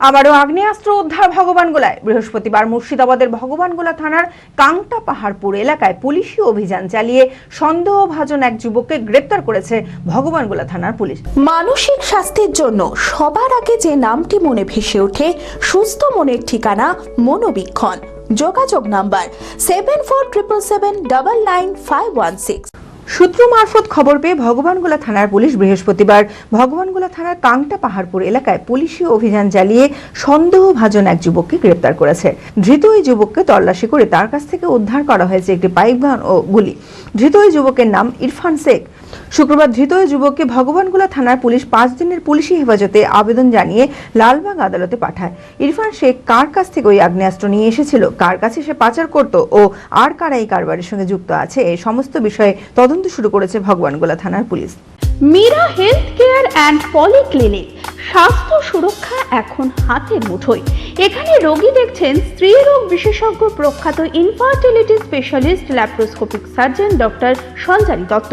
আবারও আগ্নেয়াস্ত্র উদ্ধার ভগবানগোলায় বৃহস্পতিবার মুর্শিদাবাদের ভগবানগোলা থানার কাংটা পাহাড়পুর এলাকায় পুলিশি অভিযান চালিয়ে সন্দেহভাজন এক যুবককে গ্রেপ্তার করেছে ভগবানগোলা থানার পুলিশ। মানসিক স্বাস্থ্যের জন্য সবার আগে যে নামটি মনে ভেসে ওঠে, সুস্থ মনের ঠিকানা মনোবীক্ষণ। যোগাযোগ number seven four triple seven double nine five one six সূত্র মারফত খবর পেয়ে ভগবানগোলা থানার পুলিশ বৃহস্পতিবার ভগবানগোলা থানার কাংটা পাহাড়পুর এলাকায় পুলিশি অভিযান চালিয়ে সন্দেহভাজন এক যুবককে গ্রেপ্তার করেছে। ধৃত ওই যুবককে তল্লাশি করে তার কাছ থেকে উদ্ধার করা হয়েছে একটি পাইপ গান ও গুলি। ধৃত ওই যুবকের নাম ইরফান শেখ। শুক্রবার ধৃত ওই যুবককে ভগবানগোলা থানার পুলিশ পাঁচ দিনের পুলিশি হেফাজতে আবেদন জানিয়ে লালবাগ আদালতে পাঠায়। ইরফান শেখ কার কাছ থেকে ওই আগ্নেয়াস্ত্র নিয়ে এসেছিল? কার কাছে সে পাচার করত? ও আর কারা এই কারবারের সঙ্গে যুক্ত আছে? এই সমস্ত বিষয়ে তদন্ত শুরু করেছে ভগবানগোলা থানার police. Meera health care and polyclinic, স্বাস্থ্য সুরক্ষা এখন হাতের মুঠোয়। এখানে রোগী দেখছেন স্ত্রী রোগ বিশেষজ্ঞ প্রখ্যাত infertility specialist laparoscopic surgeon doctor Sanchari Dutta.